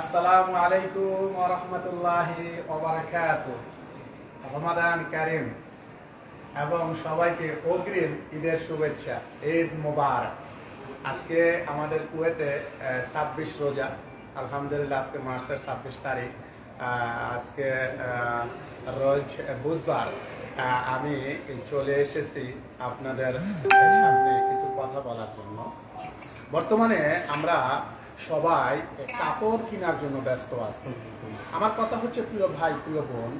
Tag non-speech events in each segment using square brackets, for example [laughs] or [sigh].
আসসালামু আলাইকুম রহমতুল্লাহি ওবরাকাত রমাদান কারিম। এবং সবাইকে অগ্রিম ঈদের শুভেচ্ছা। ঈদ মোবারক। আজকে আমাদের কুয়েতে ছাব্বিশ রোজা। আলহামদুলিল্লাহ, আজকে মার্চের ছাব্বিশ তারিখ। আজকে রোজ বুধবার। আমি চলে এসেছি আপনাদের সামনে কিছু কথা বলার জন্য। বর্তমানে আমরা সবাই কাপড় কেনার জন্য ব্যস্ত আছি। আমার কথা হচ্ছে, প্রিয় ভাই, প্রিয় বোন,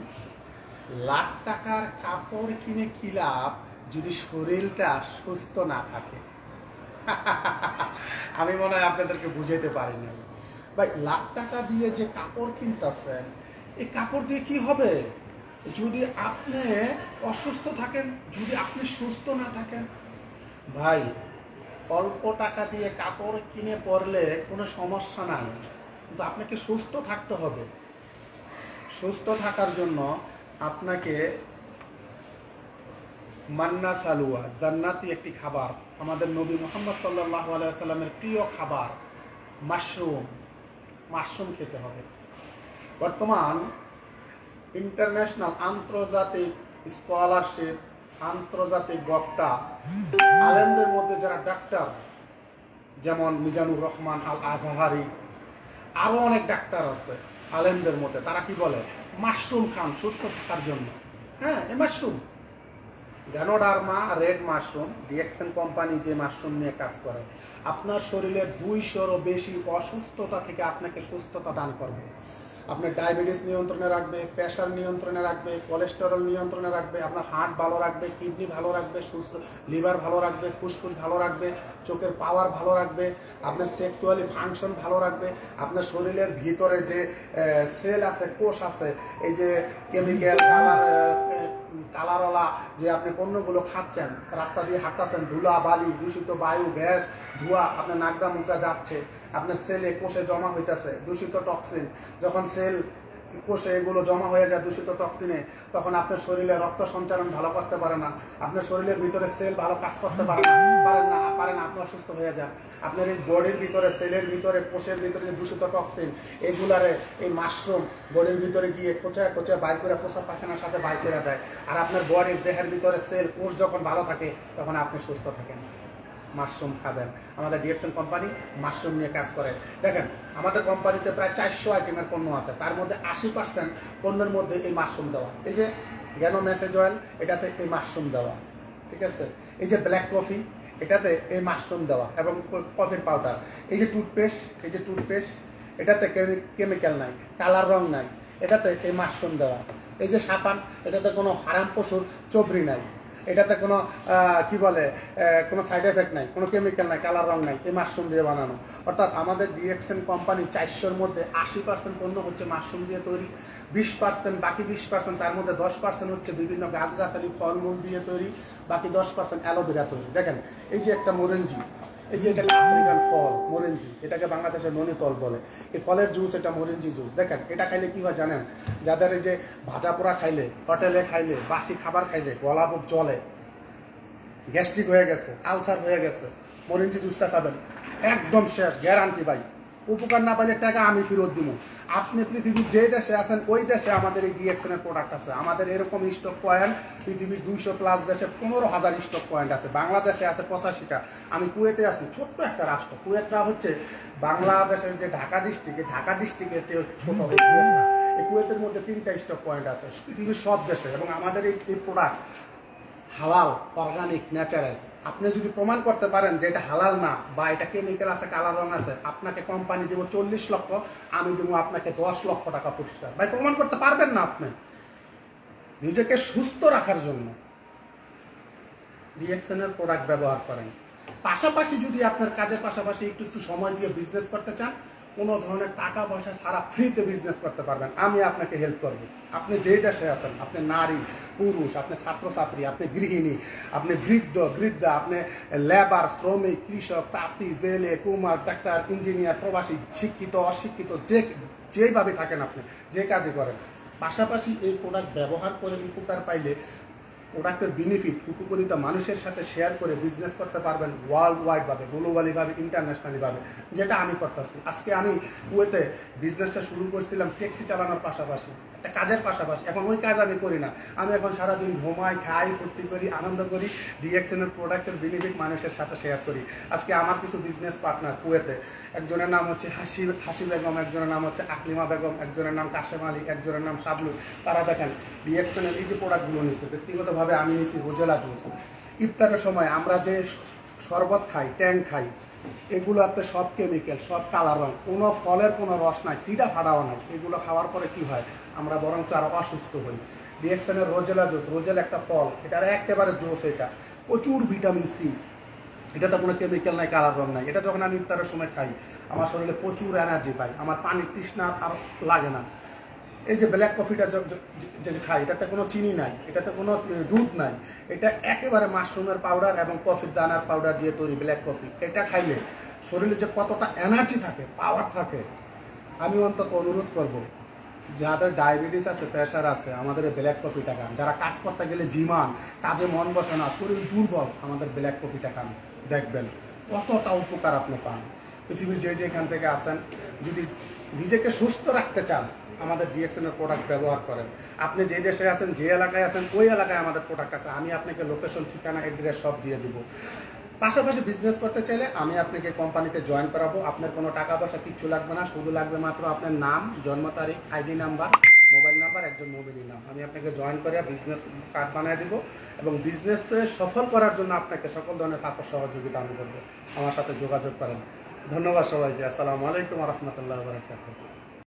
লাখ টাকার কাপড় কিনে কি লাভ যদি শরীরটা সুস্থ না থাকে? [laughs] আমি মনে হয় আপনাদেরকে বুঝাইতে পারিনি ভাই, লাখ টাকা দিয়ে যে কাপড় কিনতেছেন, এই কাপড় দিয়ে কি হবে? যদি আপনি অসুস্থ থাকেন, যদি আপনি সুস্থ না থাকেন, ভাই অল্প টাকা দিয়ে কাপড় কিনে পরলে কোনো সমস্যা নাই। কিন্তু আপনাকে সুস্থ থাকতে হবে। সুস্থ থাকার জন্য আপনাকে মান্না সালুয়া, জান্নাতি একটি খাবার, আমাদের নবী মোহাম্মদ সাল্লাহ আলাইসাল্লামের প্রিয় খাবার, মাশরুম। মাশরুম খেতে হবে। বর্তমান ইন্টারন্যাশনাল আন্তর্জাতিক স্কলারশিপ আন্তর্জাতিক বক্তা, আলেমদের মধ্যে যারা ডাক্তার, যেমন মিজানুর রহমান আল আজহারি আরও অনেক ডাক্তার আছে আলেমদের মধ্যে। তারা কি বলে? মাশরুম খান, সুস্থ থাকার জন্য। হ্যাঁ এই mushroom. Ganoderma red mushroom. DXN company যে মাশরুম নিয়ে কাজ করে। আপনার শরীরের দুইশোরও বেশি অসুস্থতা থেকে আপনাকে সুস্থতা দান করবে। আপনার ডায়াবেটিস নিয়ন্ত্রণে রাখবে, প্রেশার নিয়ন্ত্রণে রাখবে, কোলেস্টেরল নিয়ন্ত্রণে রাখবে, আপনার হার্ট ভালো রাখবে, কিডনি ভালো রাখবে, সুস্থ লিভার ভালো রাখবে, ফুসফুস ভালো রাখবে, চোখের পাওয়ার ভালো রাখবে, আপনার সেক্সুয়ালি ফাংশন ভালো রাখবে, আপনার শরীরের ভিতরে যে সেল আছে, কোষ আছে, এই যে কেমিক্যাল কালারওয়ালা যে আপনি পণ্যগুলো খাচ্ছেন, রাস্তা দিয়ে হাঁটতেছেন, ধুলা, বালি, দূষিত বায়ু, গ্যাস, ধোঁয়া, আপনার নাকদা মুগদা যাচ্ছে, আপনার সেলে কোষে জমা হইতেছে, দূষিত টক্সিন যখন সেল কোষে এগুলো জমা হয়ে যায় দূষিত টক্সিনে তখন আপনার শরীরে রক্ত সঞ্চালন ভালো করতে পারে না। আপনার শরীরের ভিতরে সেল ভালো কাজ করতে পারে না, পারেন না পারে না, আপনি অসুস্থ হয়ে যান। আপনার এই বডির ভিতরে সেলের ভিতরে, কোষের ভিতরে যে দূষিত টক্সিন এগুলারে এই মাশরুম বডির ভিতরে গিয়ে খোঁচায় খোঁচায় বাইর করে পোষা পায়খানার সাথে বাইর করে দেয়। আর আপনার বডির দেহের ভিতরে সেল কোষ যখন ভালো থাকে, তখন আপনি সুস্থ থাকেন। মাশরুম খাবেন। আমাদের ডিএক্সএল কোম্পানি মাশরুম নিয়ে কাজ করে। দেখেন, আমাদের কোম্পানিতে প্রায় চারশো আইটেমের পণ্য আছে। তার মধ্যে আশি পার্সেন্ট পণ্যের মধ্যে এই মাশরুম দেওয়া। এই যে জ্ঞানো মেসেজ অয়েল এটাতে এই মাশরুম দেওয়া। ঠিক আছে? এই যে ব্ল্যাক কফি এটাতে এই মাশরুম দেওয়া এবং কফির পাউডার এই যে টুথপেস্ট এই যে টুথপেস্ট এটাতে কেমিক্যাল নাই, কালার রং নাই। এটাতে এই মাশরুম দেওয়া। এই যে সাপান এটাতে কোনো হারাম পশুর চবরি নাই। এটাতে কোনো কি বলে কোনো সাইড এফেক্ট নাই, কোনো কেমিক্যাল নাই, কালার রং নাই, এই মাশরুম দিয়ে বানানো। অর্থাৎ আমাদের ডিএক্সএন কোম্পানি চারশোর মধ্যে আশি পার্সেন্ট পণ্য হচ্ছে মাশরুম দিয়ে তৈরি, বিশ পার্সেন্ট বাকি বিশ পার্সেন্ট তার মধ্যে দশ পার্সেন্ট হচ্ছে বিভিন্ন গাছগাছালি, ফলমূল দিয়ে তৈরি, বাকি দশ পার্সেন্ট অ্যালোভেরা তৈরি। দেখেন, এই যে একটা মোরেঞ্জি এই যে এটাকে আফ্রিকান ফল মরিঞ্জি এটাকে বাংলাদেশের ননি ফল বলে। এই ফলের জুস এটা মরিঞ্জি জুস দেখেন, এটা খাইলে কি হয় জানেন? যাদের এই যে ভাজা পোড়া খাইলে, হোটেলে খাইলে, বাসি খাবার খাইলে, গলা বুক জলে গ্যাস্ট্রিক হয়ে গেছে, আলসার হয়ে গেছে মরিঞ্জি জুসটা খাবেন। একদম শেষ গ্যারান্টি ভাই। উপকার না পাইলে টাকা আমি ফেরত দিব আপনি পৃথিবীর যে দেশে আছেন, ওই দেশে আমাদের এই ডিএক্সএনের প্রোডাক্ট আছে। আমাদের এরকম স্টক পয়েন্ট পৃথিবীর দুইশো প্লাস দেশে পনেরো হাজার স্টক পয়েন্ট আছে। বাংলাদেশে আছে পঁচাশিটা। আমি কুয়েতে আছি, ছোট্ট একটা রাষ্ট্র। কুয়েতরা হচ্ছে বাংলাদেশের যে ঢাকা ডিস্ট্রিক্ট ঢাকা ডিস্ট্রিক্টের চেয়ে ছোট কুয়েতরা। এই কুয়েতের মধ্যে তিনটা স্টক পয়েন্ট আছে। পৃথিবীর সব দেশে। এবং আমাদের এই প্রোডাক্ট হালাল অর্গানিক ন্যাচারাল আপনি যদি প্রমাণ করতে পারেন যে এটা হালাল না বা এটা কেমিক্যাল আছে কালার রং আছে, আপনাকে কোম্পানি দেবো চল্লিশ লক্ষ, আমি দেবো আপনাকে দশ লক্ষ টাকা পুরস্কার। ভাই, প্রমাণ করতে পারবেন না আপনি। নিজেকে সুস্থ রাখার জন্য রিয়েকশনের প্রোডাক্ট ব্যবহার করেন। পাশাপাশি যদি আপনার কাজের পাশাপাশি একটু একটু সময় দিয়ে বিজনেস করতে চান কোনো ধরনের টাকা পয়সা সারা ফ্রিতে বিজনেস করতে পারবেন। আমি আপনাকে হেল্প করব। আপনি যে দেশে আছেন, আপনি নারী, পুরুষ, আপনি ছাত্রছাত্রী, আপনি গৃহিণী, আপনি বৃদ্ধ, বৃদ্ধা, আপনি লেবার শ্রমিক, কৃষক, তাঁতি, জেলে, কুমার ডাক্তার ইঞ্জিনিয়ার প্রবাসী, শিক্ষিত, অশিক্ষিত, যে যেইভাবে থাকেন আপনি, যে কাজে করেন। পাশাপাশি এই প্রোডাক্ট ব্যবহার করে উপকার পাইলে প্রোডাক্টের বেনিফিট উপকৃত মানুষের সাথে শেয়ার করে বিজনেস করতে পারবেন ওয়ার্ল্ড ওয়াইডভাবে গ্লোবালিভাবে ইন্টারন্যাশনালিভাবে যেটা আমি করতেছি। আজকে আমি কুয়েতে বিজনেসটা শুরু করছিলাম ট্যাক্সি চালানোর পাশাপাশি, একটা কাজের পাশাপাশি। এখন ওই কাজ আমি করি না। আমি এখন সারাদিন ঘুমাই, খাই, ফুর্তি করি, আনন্দ করি ডিএক্সএনের প্রোডাক্টের বেনিফিট মানুষের সাথে শেয়ার করি। আজকে আমার কিছু বিজনেস পার্টনার কুয়েতে, একজনের নাম হচ্ছে হাসি হাসি বেগম, একজনের নাম হচ্ছে আকলিমা বেগম, একজনের নাম কাশেম আলী, একজনের নাম শাবলু। তারা দেখেন ডিএক্সএনের এই যে প্রোডাক্টগুলো নিচ্ছে ব্যক্তিগতভাবে আমি নিছি রোজেলা জুস ইফতারের সময় আমরা যে শরবত খাই, ট্যাং খাই, এগুলোতে সব কেমিক্যাল সব কালার রং, কোনো ফলের কোনো রস নাই সিডা ফাটাও নাই। এগুলো খাওয়ার পরে কি হয়? আমরা বরঞ্চ আরও অসুস্থ হই। রিয়েকশনের রোজেলা জুস, রোজেল একটা ফল, এটার একেবারে জোস এটা। প্রচুর ভিটামিন সি এটাতে কোনো কেমিক্যাল নাই, কালার রং নাই। এটা যখন আমি ইফতারের সময় খাই, আমার শরীরে প্রচুর এনার্জি পাই। আমার পানির তৃষ্ণা আর লাগে না। এই যে ব্ল্যাক কফিটা য- য- যে খাই এটাতে কোনো চিনি নাই, এটাতে কোনো দুধ নাই। এটা একেবারে মাশরুমের পাউডার এবং কফির দানার পাউডার দিয়ে তৈরি ব্ল্যাক কফি এটা খাইলে শরীরে যে কতটা এনার্জি থাকে পাওয়ার থাকে, আমি অন্তত অনুরোধ করব, যাদের ডায়াবেটিস আছে প্রেশার আছে, আমাদের এই ব্ল্যাক কফিটা খান। যারা কাজ করতে গেলে জিমান, কাজে মন বসে না, শরীর দুর্বল, আমাদের ব্ল্যাক কফিটা খান, দেখবেন কতটা উপকার আপনি পান। পৃথিবীর যে যেখান থেকে আসেন যদি নিজেকে সুস্থ রাখতে চান আমাদের ডিএক্সএনের প্রোডাক্ট ব্যবহার করেন। আপনি যে দেশে আছেন, যে এলাকায় আছেন, ওই এলাকায় আমাদের প্রোডাক্ট আছে। আমি আপনাকে লোকেশন ঠিকানা এড্রেস সব দিয়ে দিব। পাশাপাশি বিজনেস করতে চাইলে আমি আপনাকে কোম্পানিতে জয়েন করাবো। আপনার কোনো টাকা পয়সা কিচ্ছু লাগবে না, শুধু লাগবে মাত্র আপনার নাম, জন্ম তারিখ আইডি নাম্বার মোবাইল নাম্বার একজন মোবাইল নাম আমি আপনাকে জয়েন করে বিজনেস কার্ড বানিয়ে দিব এবং বিজনেস সফল করার জন্য আপনাকে সকল ধরনের সাপোর্ট সহযোগিতা আমি করব। আমার সাথে যোগাযোগ করেন। ধন্যবাদ সবাইকে। আসসালামু আলাইকুম রহমতুল্লাহ বারকাতুহ।